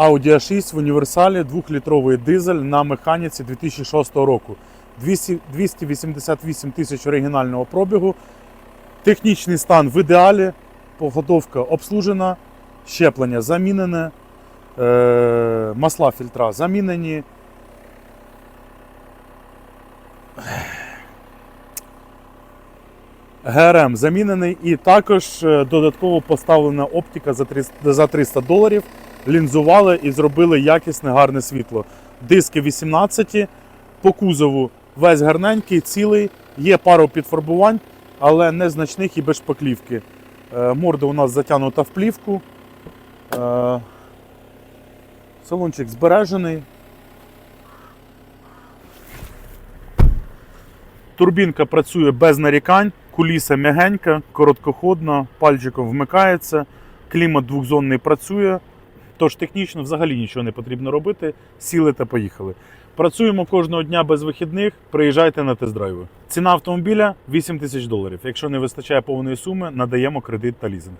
Audi A6 в універсалі 2-літровий дизель на механіці 2006 року. 288 тисяч оригінального пробігу. Технічний стан в ідеалі, погодовка обслужена, щеплення замінене, е, масла фільтра замінені. ГРМ замінений і також е, додатково поставлена оптика за 300 доларів. Лінзували і зробили якісне гарне світло. Диски 18, по кузову весь гарненький, цілий. Є пару підфарбувань, але незначних і без шпаклівки. Е, Морда у нас затягнута в плівку. Е, Салончик збережений. Турбінка працює без нарікань, куліса м'ягенька, короткоходна, пальчиком вмикається, клімат двохзонний працює. Тож технічно взагалі нічого не потрібно робити. Сіли та поїхали. Працюємо кожного дня без вихідних. Приїжджайте на тест-драйви. Ціна автомобіля 8 тисяч доларів. Якщо не вистачає повної суми, надаємо кредит та лізинг.